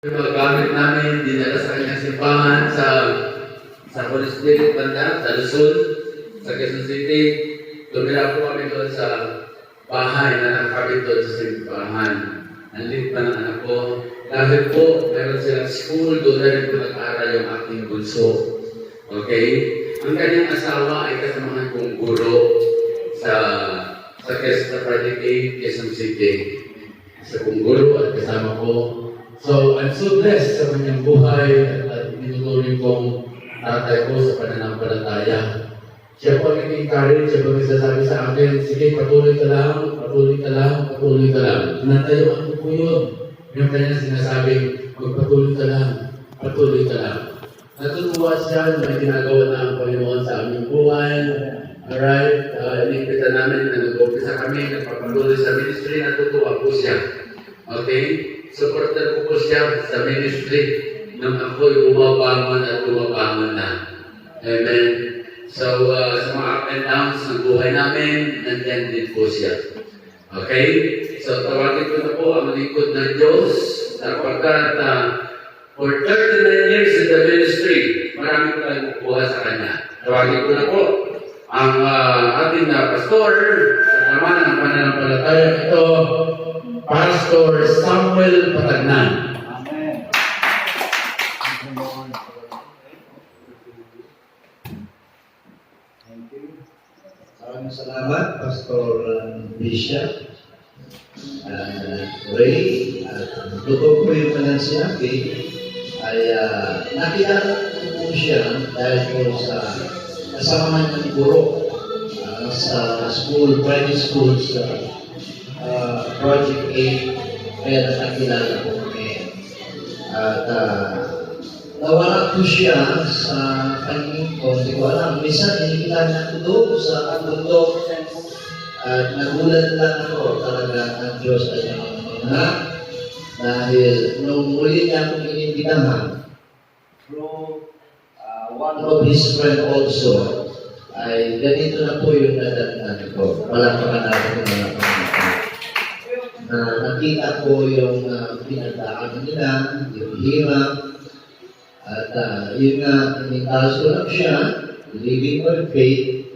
Yung mga gamit namin, dinala sa kanyang simbahan sa sa Holy Spirit banda, sa Luzon, sa Quezon City. Tumira po kami doon sa bahay na nakakabit doon sa simbahan. Nandito pa ng anak ko. Dahil po, meron silang school, doon na po nag-aaral yung aking bunso. Okay? Ang kanyang asawa ay kasamahan kong guro sa sa Quezon, 8, Quezon City. Sa kong guro at kasama ko So, I'm so blessed sa kanyang buhay at, at tinutuloy kong tatay ko sa pananampalataya. Siya po ang encourage, siya po nagsasabi sa akin, sige, patuloy ka lang, patuloy ka lang, patuloy ka lang. Natayuan ko po yun. Yung kanya sinasabing, magpatuloy ka lang, patuloy ka lang. Natutuwa siya na may ginagawa na ang Panginoon sa aming buhay. Alright, uh, inimbita namin na nag-umpisa kami, nagpapatuloy sa ministry, natutuwa po siya. Okay? Supporter ko po siya sa ministry nang ako'y bumabangon at bumabangon na. Amen. So, uh, sa mga up and downs ng buhay namin, nandyan din po siya. Okay? So, tawagin ko na po ang lingkod ng Diyos sapagkat uh, for 39 years in the ministry, marami ko tayong kukuha sa Kanya. Tawagin ko na po ang uh, ating na pastor sa naman ng pananampalataya ito, Pastor Samuel Patagnan. Amen. Thank you. Maraming salamat, Pastor Bishop, uh, Ray, at uh, po yung kanyang sinabi, ay uh, nakilala ko po siya dahil po sa kasama ng guro uh, sa school, private school sa Project 8, kaya nakakilala ko kami. At uh, nawala po siya sa kanyang ko, hindi ko alam. Minsan, hinikita niya ko doon sa bundok. At nagulat lang ako talaga ang Diyos ay ang mga dahil nung muli niya akong inimbitahan, through uh, one of his friend also, ay ganito na po yung nadatnan ko. Yung mga pangalaman na nakita ko yung uh, pinagdaan nila, yung hirap, at uh, yun nga, inintas ko lang siya, living by faith,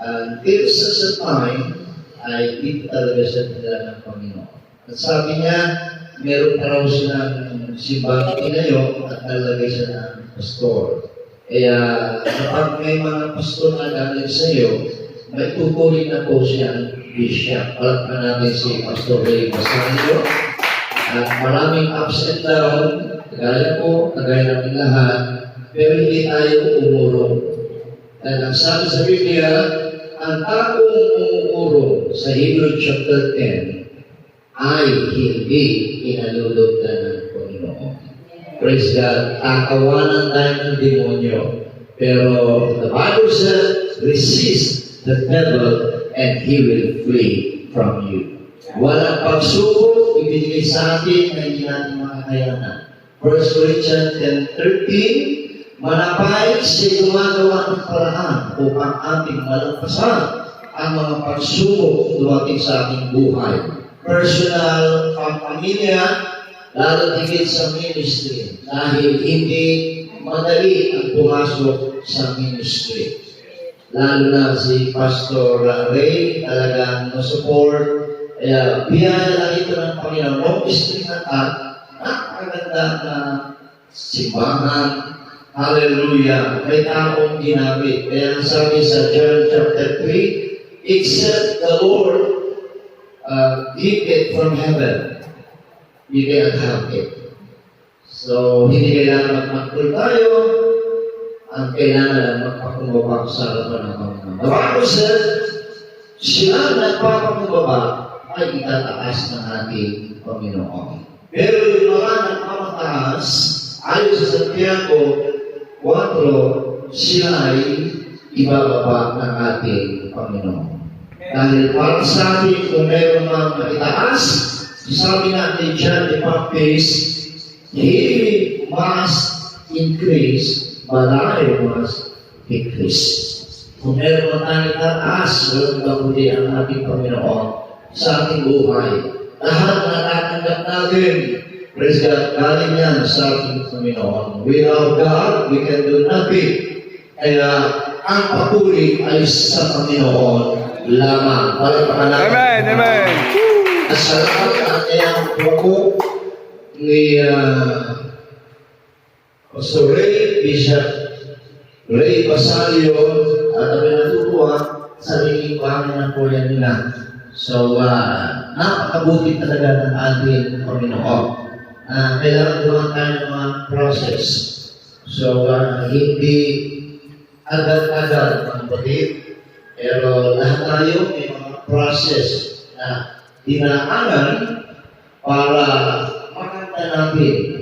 until sa sa time, ay dito talaga siya nila ng Panginoon. At sabi niya, meron pa raw silang simbang inayo at nalagay siya ng pastor. Kaya kapag may mga pastor na galing sa iyo, may tutuloy na po siya bishop. Palagpan natin si Pastor Ray Basanio. At maraming ups and down, kagaya ko, kagaya namin lahat, pero hindi tayo umurong. Dahil ang sabi sa Biblia, ang taong umuurong sa Hebrew chapter 10 ay hindi inalulugdan ng Panginoon. Praise God. Tatawanan tayo ng demonyo. Pero the Bible says, resist the devil and he will flee from you. Walang pagsubok ibigay sa atin na hindi natin makakayanan. 1 Corinthians 10.13 Manapay siya gumagawa ng paraan upang ating malampasan ang mga pagsubok dumating sa ating buhay. Personal, pamilya, lalo higit sa ministry dahil hindi madali ang pumasok sa ministry. Lalo na si Pastor Ray, talagang na-support. Kaya biyaya lang ito ng Panginoon. No mystery na at napakaganda na simbahan. Hallelujah. May taong ginamit. Kaya sabi sa John chapter 3, except the Lord uh, give it from heaven, you cannot have it. So, hindi kailangan magmakul tayo, ang kailangan lang magpakumbaba sa harapan ng Panginoon. The Bible says, ang nagpapakumbaba ay itataas ng ating Panginoon. Pero yung mga nagpapataas, ayon sa Santiago 4, sila ay ibababa ng ating Panginoon. Dahil para sa atin, kung meron mga maitaas, sabi natin John the Baptist, He must increase, but I must decrease. Kung meron man tayong taas, walang kabuli ang ating Panginoon sa ating buhay. Lahat na natatanggap natin, Praise God, galing yan sa ating Panginoon. Without God, we can do nothing. Kaya ang papuri ay sa Panginoon lamang. Palagpakan natin. Amen, amen. At salamat ang iyang po ni uh, Pastor Ray Bishop Ray Basalio at kami natutuwa sa naging bahay ng kuya nila. So, uh, napakabuti talaga ng ating Panginoon. Uh, kailangan gawa tayo ng mga process. So, uh, hindi agad-agad ang batid, pero lahat tayo may mga process na dinaanan para makanta natin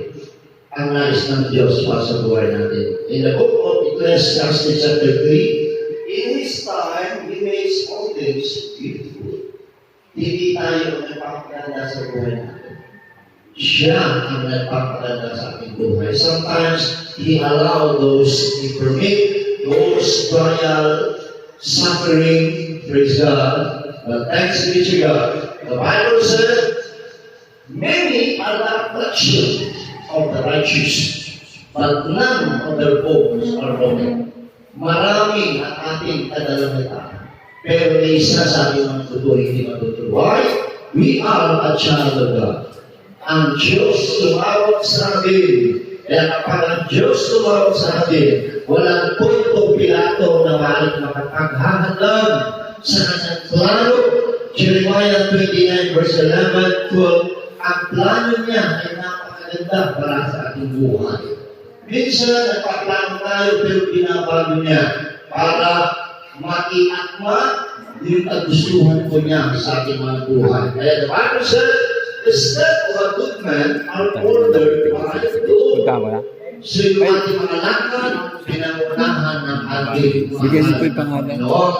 ang nais ng Diyos para sa buhay natin. In the book of Ecclesiastes chapter 3, in His time, He makes all things beautiful. Hindi tayo ang nagpapaganda sa buhay natin. Siya ang nagpapaganda sa ating buhay. Sometimes, He allow those, He permit those trial, suffering, praise God. But thanks be to God. The Bible said, Many are the affliction of the righteous, but none of their bones are broken. Marami ang ating kadalamita. Pero may isa sa ating mga totoo hindi matutuwa. Why? We are a child of God. Ang Diyos tumawag sa atin. Kaya kapag ang Diyos tumawag sa atin, walang punto pilato na maaaring makapaghahalang sa kanyang plano. Jeremiah 29 verse 11, 12, ang plano niya ay napakaganda para sa ating buhay. Minsan, nagpaplano tayo pero binabago niya para maiakma yung kagustuhan ko niya sa ating mga buhay. Kaya the Bible says, the step of a good man are ordered by the Lord. Punta mo na. So yung ating mga lakad, pinangunahan ng ating Bigyan niyo po yung mahal na pangalan. Panginoon.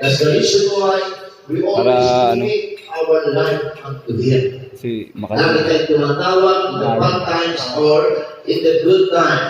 That's the reason why we always Para, ano? commit our life unto Him. Si Lagi Makati. tayong tumatawag in the bad times or in the good times.